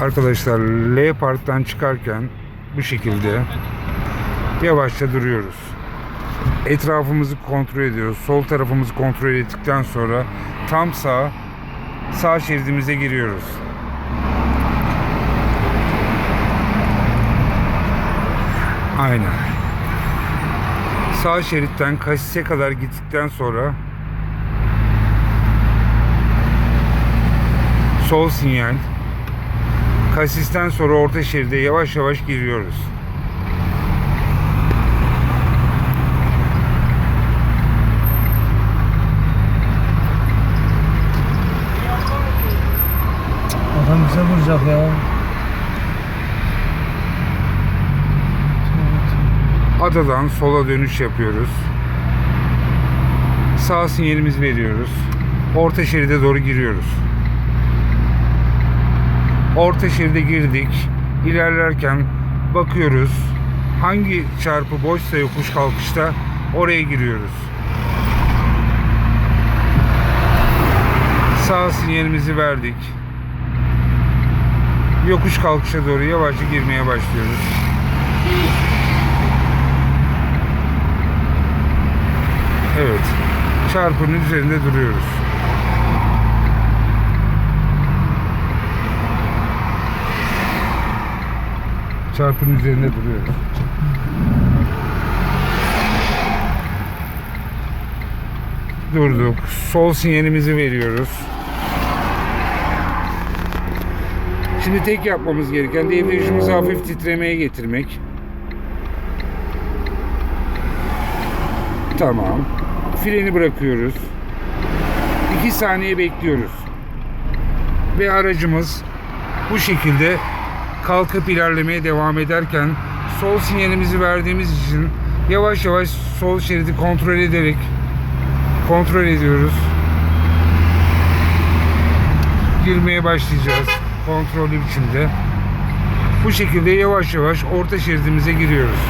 Arkadaşlar L Park'tan çıkarken bu şekilde yavaşça duruyoruz. Etrafımızı kontrol ediyoruz. Sol tarafımızı kontrol ettikten sonra tam sağ sağ şeridimize giriyoruz. Aynen. Sağ şeritten kasise kadar gittikten sonra sol sinyal kasisten sonra orta şeride yavaş yavaş giriyoruz. Adam bize vuracak ya. Adadan sola dönüş yapıyoruz. Sağ sinyalimizi veriyoruz. Orta şeride doğru giriyoruz. Orta şeride girdik. İlerlerken bakıyoruz. Hangi çarpı boşsa yokuş kalkışta oraya giriyoruz. Sağ sinyalimizi verdik. Yokuş kalkışa doğru yavaşça girmeye başlıyoruz. Evet. Çarpının üzerinde duruyoruz. Çarpının üzerinde duruyoruz. Durduk. Sol sinyalimizi veriyoruz. Şimdi tek yapmamız gereken debriyajımızı hafif titremeye getirmek. Tamam. Freni bırakıyoruz. 2 saniye bekliyoruz. Ve aracımız bu şekilde kalkıp ilerlemeye devam ederken sol sinyalimizi verdiğimiz için yavaş yavaş sol şeridi kontrol ederek kontrol ediyoruz. Girmeye başlayacağız kontrollü biçimde. Bu şekilde yavaş yavaş orta şeridimize giriyoruz.